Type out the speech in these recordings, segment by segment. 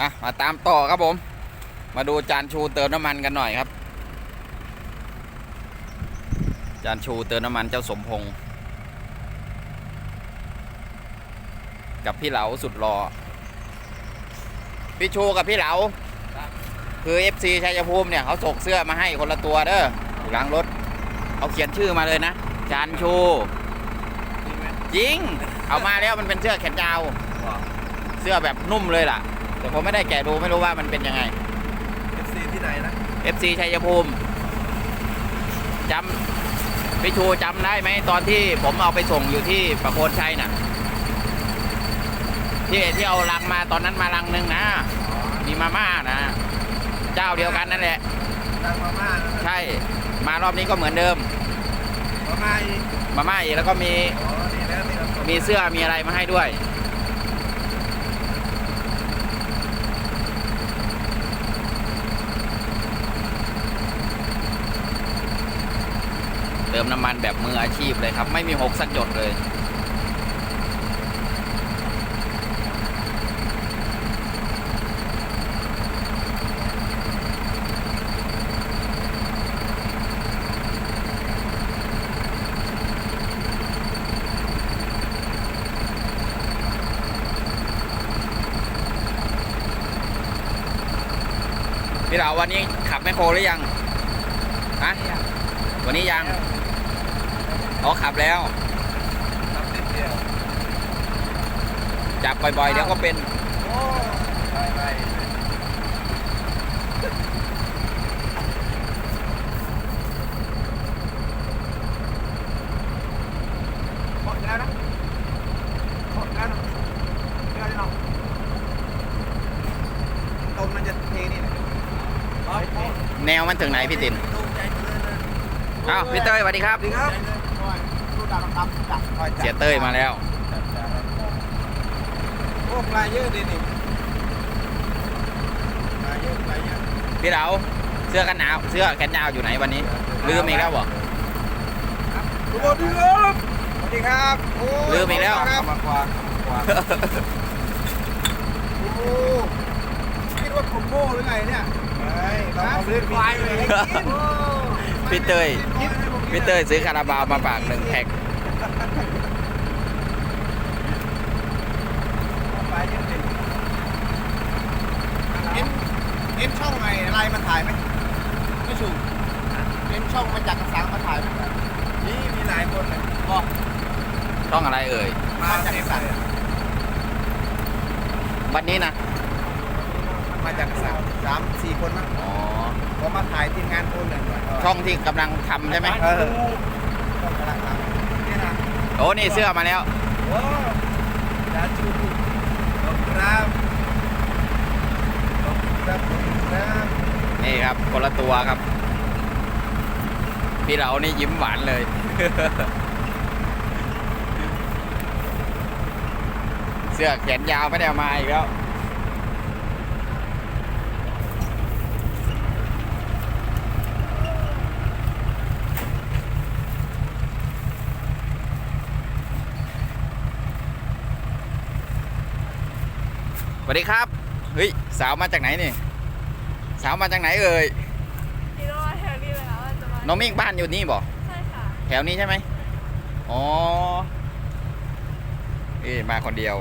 อะมาตามต่อครับผม มาดูจานชูเติมน้ำมันกันหน่อยครับ จานชูเติมน้ำมันเจ้าสมพงษ์กับพี่เหลาสุดหล่อพี่ชูกับพี่เหลาคือ FC ชัยภูมิเนี่ยเขาส่งเสื้อมาให้คนละตัวเด้ออยู่หลังรถเขาเขียนชื่อมาเลยนะจานชูจริง เอามาแล้วมันเป็นเสื้อแขนยาว เสื้อแบบนุ่มเลยล่ะ แต่ผมไม่ได้แกะดูไม่รู้ว่ามันเป็นยังไงเอฟซีที่ไหนนะ FC ชัยภูมิจำพี่ชูจำได้ไหมตอนที่ผมเอาไปส่งอยู่ที่ประโคนชัยน่ะ ที่ที่เอาลังมาตอนนั้นมาลังหนึ่งนะ มีมาม่านะ เจ้าเดียวกันนั่นแหละ ดังมาม่านะใช่มารอบนี้ก็เหมือนเดิม มาม่าอีกมาม่าอีกแล้วก็มี อ๋อนี่แล้วนี่เราส่งมีเสื้อมีอะไรมาให้ด้วย ติมน้ำมันแบบมืออาชีพเลยครับ ไม่มีหกสักหยดเลย พี่เหลาวันนี้ขับแมคโครหรือยังฮะวันนี้ยัง อ๋อขับแล้วทำนิดเดียวจับบ่อยๆเดี๋ยวก็เป็น โอ้ไปไปหมดแล้วนะหมดแล้วนะเดี๋ยวเนาะต้นมันจะเทนี่นะอ๋อเทแนวมันถึงไหนพี่ติน ตรงใจเลยนะ อ้าวพี่เต้ยสวัสดีครับ สวัสดีครับดูดาวดำจับ เสียเต้ยมาแล้วโอ้ปลาเยอะดินี่ปลาเยอะปลาเยอะพี่เหลาเสื้อกันหนาวเสื้อแขนยาวอยู่ไหนวันนี้ลืมอีกแล้วบ่สวัสดีครับสวัสดีครับโอ้ลืมอีกแล้วครับมาขวาขวาโอ้คิดว่าผมโง่หรือไงเนี่ยไม่เราเอาเล่นควายเลยให้กินพี่เต้ย พี่เต้ยซื้อคาราบาวมาฝากหนึ่งแพ็ค ปลาเยอะดิเอ็มเอ็มช่องไงอะไรมาถ่ายไหมไม่ถูกเอ็มช่องมาจากกระสังมาถ่ายไหมนี่มีหลายคนเลยบอก ช่องอะไรเอ่ย มาจากกระสัง วันนี้นะ มาจากกระสังสามสี่คนมั้งอ๋อผมมาถ่ายทีมงานคนหนึ่งช่องที่กำลังทำใช่ไหมเออช่องกำลังทำนี่นะโอ้นี่เสื้อมาแล้ว โอ้ดาชูขอบคุณครับขอบคุณครับขอบคุณครับนี่ครับคนละตัวครับ พี่เหลานี่ยิ้มหวานเลย เสื้อแขนยาวไม่ได้เอามาอีกแล้ว ส วัสดีครับ เฮ้ย สาวมาจากไหนนี่ สาวมาจากไหนเอ่ยคิดว่าแถวนี้เลยค่ะว่าจะมาน้องมิ่งบ้านอยู่นี่บ่ใช่ค่ะ แถวนี้ใช่ไหมอ๋อเอ้ยมาคนเดียว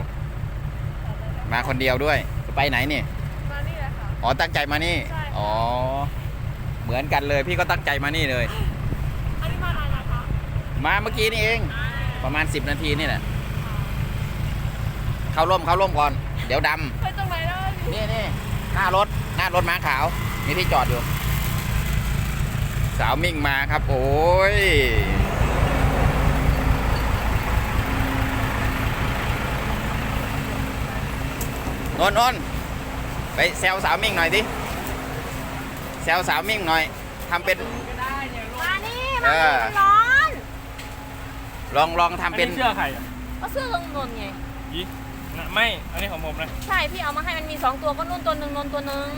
มาคนเดียวด้วย ไปไหนนี่ มานี่เลยค่ะ อ๋อ ตั้งใจมานี่ ใช่อ๋อ เหมือนกันเลย พี่ก็ตั้งใจมานี่เลย อันนี้มาอะไรนะคะมาเมื่อกี้นี่เอง ประมาณ 10 นาทีนี่แหละ เข้าร่มเข้าร่มก่อน เดี๋ยวดไปตรงไหนแล้วำพี่นี่นี่หน้ารถหน้ารถม้าขาวนี่ที่จอดอยู่ สาวมิ่งมาครับ โอ้ยนนท์นนท์ไปแซวสาวมิ่งหน่อยดิแซวสาวมิ่งหน่อยทำเป็นมานี่เอมาอมันร้อนลองลองทำเป็นอัเสื้อใครอะก็เสื้อลงนนไง ยี่ ไม่ อันนี้ของผมนะใช่พี่เอามาให้มันมีสองตัวก็นุ่นตัวหนึ่งนนตัวหนึ่ง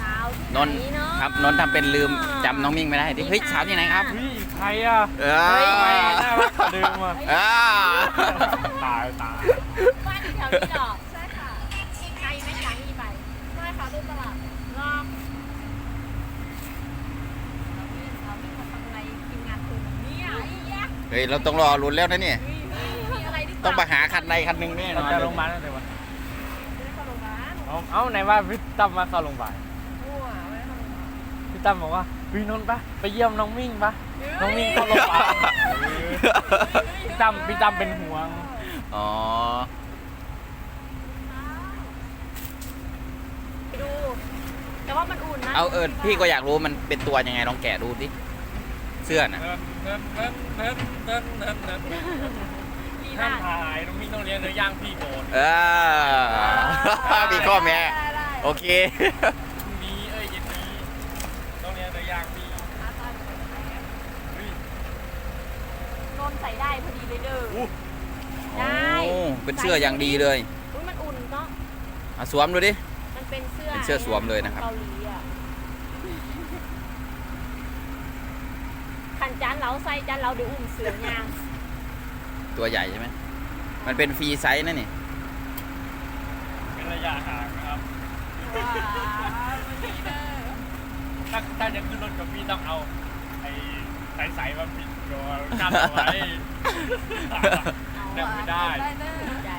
สาวที่นนท์าะ ครับนนทำเป็นลืมจำน้องมิ่งไม่ได้ดิเฮ้ยสาวที่ไหนครับ อุ้ยอีกใครอะเออฮ้ย ไม่น่ารักกว่ามาตายตาย บ้านแถวนี้หรอใช่ค่ะใครไหมจากนี่ไปใช่ค่ะต้นตลาดรอบเฮ้ยเราต้องรอรุนแล้วนะเนี่ย ต้องไปหาคันใดคันหนึ่งแน่นเราอนจะโรงพยาบาลอะไรวะเข้าโรงพยาบาลเอาเอาไหนว่าพี่ตั้มมาเข้าโรงพยาบาลมั่วไม่ได้เข้าโรงพยาบาลพี่ตั้มบอกว่าพี่นนท์ปะไปเยี่ยมน้องมิ่งปะน้องมิ่งเข้าโรงพยาบาลพี่ตั้มพี่ตั้มเป็นห่วงอ๋อไปดูแต่ว่ามันอุ่นนะเอาเออพี่ก็อยากรู้มันเป็นตัวยังไงลองแกะดูสิเสื้อน่ะ น้องมิ่งต้องเลี้ยงเนื้อย่างพี่โกนเออมีข้อแม้ได้ได้โอเคพรุ่งนี้เอ้ยเย็นนี้ต้องเลี้ยงเนื้อย่างพี่เฮ้ยนนท์ใส่ได้พอดีเลยเด้อ อู้ได้ โอ้เป็นเสื้ออย่างดีเลยอุ้ยมันอุ่นเนาะ อะสวมดูดิ มันเป็นเสื้อเป็นเสื้อสวมเลยนะครับ เกาหลีอะขันจานเราใส่จานเราเดี๋ยวอุ่มเสือยางตัวใหญ่ใช่ไหม มันเป็นฟรีไซส์นะนี่เป็นระยะห่างนะครับว้าวมันดีเด้อถ้าถ้าจะขึ้นรถกับพี่ต้องเอาไอ้สายสายๆมาปิดตัวกั้นเอาไว้นั่งไม่ได้ใจ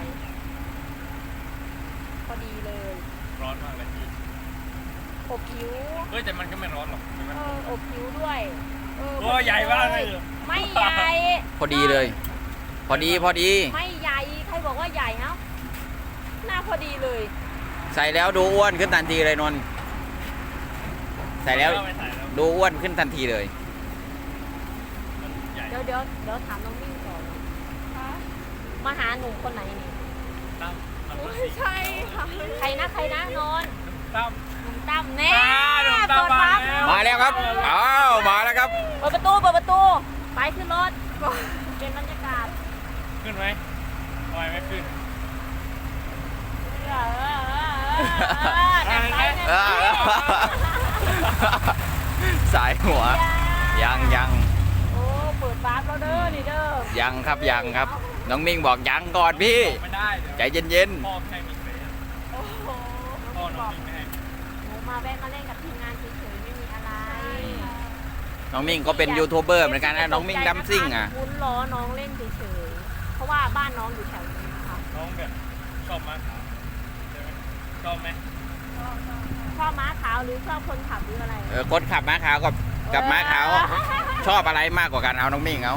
พอดีเลย ร้อนมากเลยพี่อบผิวเฮ้ยแต่มันก็ไม่ร้อนหรอกใช่ไหมเอออบผิวด้วยเออโอ้ใหญ่มากเลยไม่ใหญ่พอดีเลย พอดีพอดี ไม่ ว่าใหญ่เนาะหน้าพอดีเลย ใส่แล้วดูอ้วนขึ้นทันทีเลยนนท์ใส่แล้วไม่ใส่แล้วดูอ้วนขึ้นทันทีเลย มันใหญ่เดี๋ยวเดี๋ยวเดี๋ยวถามน้องมิ่งก่อนมาหาหนุ่มคนไหนนี่ ตั้มมันก็ไม่ใช่ค่ะใครนะใครนะนอนตั้ม หนุ่มตั้มแน่อ่าหนุ่มตั้มเปิดมาปั๊บแล้ว มาแล้วครับอ้าวมาแล้วครับ เปิดประตูเปิดประตู ไปขึ้นรถ เป็นบรรยากาศ ขึ้นไหม ทำไมไม่ขึ้นเออเออเออเออแต่ไปเนี่ยเออสายหัว ยังยังโอ้เปิดปั๊บแล้วเด้อนี่เด้อยังครับยังครับ น้องมิ่งบอกยังก่อนพี่ ไม่ได้เดี๋ยวใจเย็นพ่อไม่ให้มีเฟซโอ้โหพ่อน้องมิ่งไม่ให้หนูมาแวะมาเล่นกับทีมงานเฉยๆไม่มีอะไรๆ น้องมิ่งก็เป็นยูทูบเบอร์เหมือนกันนะน้องมิ่งดัมซิ่งอะ วุ้นล้อน้องเล่นเฉยๆเพราะว่าบ้านน้องอยู่แถว นี้ค่ะน้องแบบชอบมากใช่ไหมชอบไหมชอบม้าขาวหรือชอบคนขับหรืออะไรเออคนขับม้าขาวกับกับม้าขาวชอบอะไรมากกว่ากันเอาน้องมิ่งเอา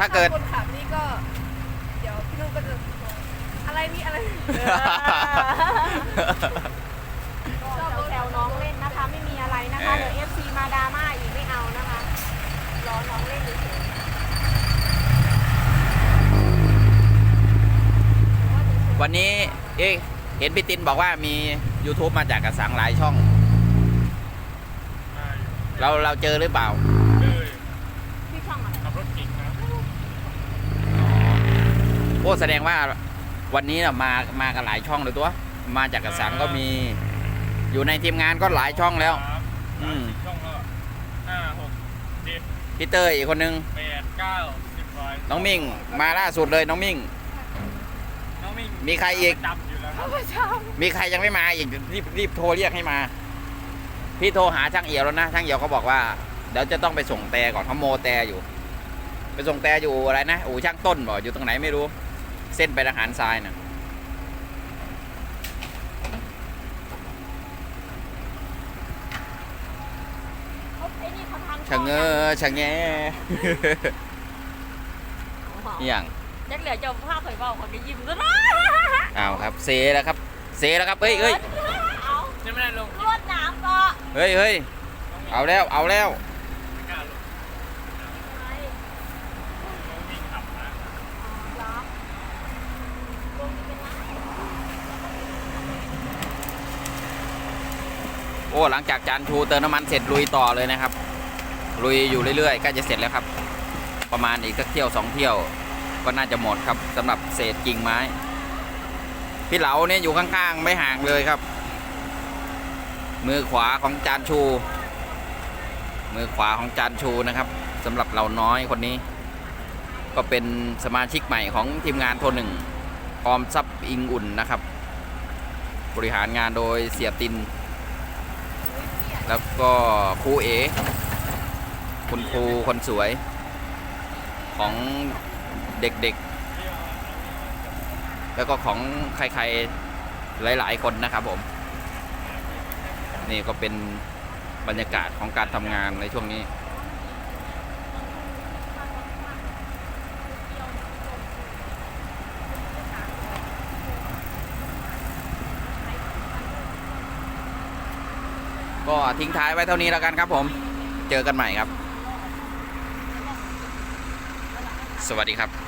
ถ้าเกิดคนขับนี่ก็ เดี๋ยวพี่นุ่นก็จะอะไรนี่อะไร ก็แซวๆน้องเล่นนะคะ ไม่มีอะไรนะคะ เดี๋ยว FC มาดราม่าอีกไม่เอานะคะรอน้องเล่นเฉยๆ วันนี้เอ๊ะเห็นพี่ตินบอกว่ามี YouTube มาจากกระสังหลายช่องได้อยู่เราเราเจอหรือเปล่าเลยพี่ช่องอะไรขับรถเก่งนะโอ้แสดงว่าวันนี้น่ะมามากันหลายช่องเลยตัว มาจากกระสังก็มี อยู่ในทีมงานก็หลายช่องแล้วสามอืมสี่ช่องก็ห้าหกเจ็ดพี่เตอร์อีกคนนึงแปดเก้าสิบร้อยน้องมิ่ง มาล่าสุดเลยน้องมิ่งน้อง มิ่งมีใครอีก จำอยู่แล้วครับมีใครยังไม่มาอีกรีบรีบโทรเรียกให้มา พี่โทรหาช่างเอียวแล้วนะช่างเอียวเขาบอกว่าเดี๋ยวจะต้องไปส่งแต่ก่อนเขาโมแต่อยู่ ไปส่งแต่อยู่อะไรนะอู่ช่างต้นบอกอยู่ตรงไหนไม่รู้ เส้นไปทหารทรายน่ะเขาไอ้นี่เขาทำชะเง้อชะแงอหย่างยักเหลือเจ้าภาพเผยเบาเขาก็ยิ้มด้วยนะ เอาครับเซแล้วครับเซแล้วครับเฮ้ยเฮ้ยเอายังไม่ได้ลงลวดหน้ำก็เฮ้ยเฮ้ยเอาแล้วเอาแล้วไม่กล้าลงวิ่งขับนะเหรอลงเป็นไรโอ้หลังจากจานชูเติมน้ำมันเสร็จลุยต่อเลยนะครับลุยอยู่เรื่อยๆใกล้จะเสร็จแล้วครับ ประมาณอีกสักเที่ยวสองเที่ยวก็น่าจะหมดครับสำหรับเศษกิ่งไม้ พี่เหลาเนี่ยอยู่ข้างๆ ไม่ห่างเลยครับ มือขวาของจานชู มือขวาของจานชูนะครับสำหรับเราน้อยคนนี้ ก็เป็นสมาชิกใหม่ของทีมงานโทรหนึ่งออมทรัพย์อิงอุ่นนะครับ บริหารงานโดยเสียติน แล้วก็ครูเอ คุณครูคนสวยของเด็กๆ แล้วก็ของใครๆหลาย ๆ คนนะครับผม นี่ก็เป็นบรรยากาศของการทำงานในช่วงนี้ ก็ทิ้งท้ายไว้เท่านี้แล้วกันครับผม เจอกันใหม่ครับ สวัสดีครับ